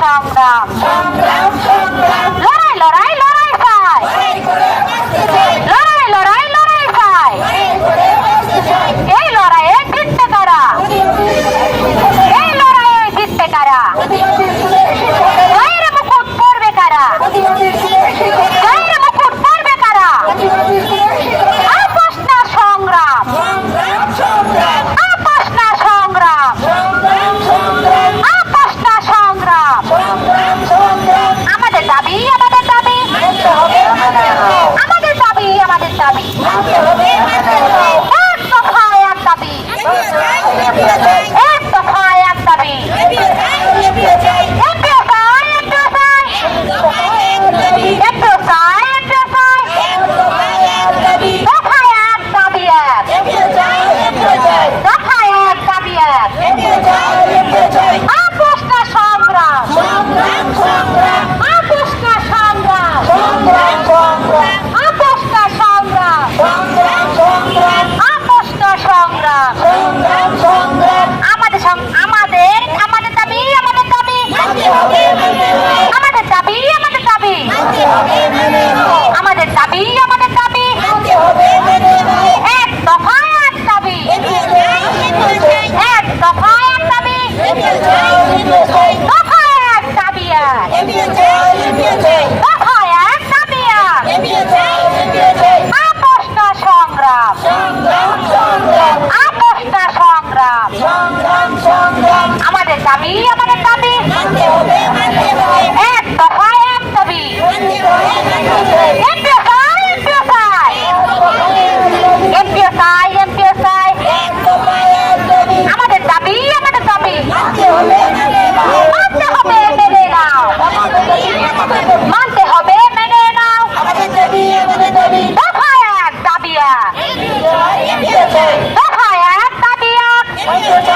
সংগ্রাম। আমাদের আমাদের আমাদের দাবি আমাদের দাবি। আমাদের দাবি আমাদের দাবি। আমাদের দাবি আমাদের আমাদের দাবি আমাদের দাবি। এক দফা এক দাবি। এমপিওসাই এমপিওসাই। এমপিওসাই এমপিওসাই। আমাদের দাবি আমাদের দাবি। মানতে হবে, মেনে নাও। মানতে হবে, মেনে নাও। দফা এক দাবি, এক। দফা এক দাবি, এক।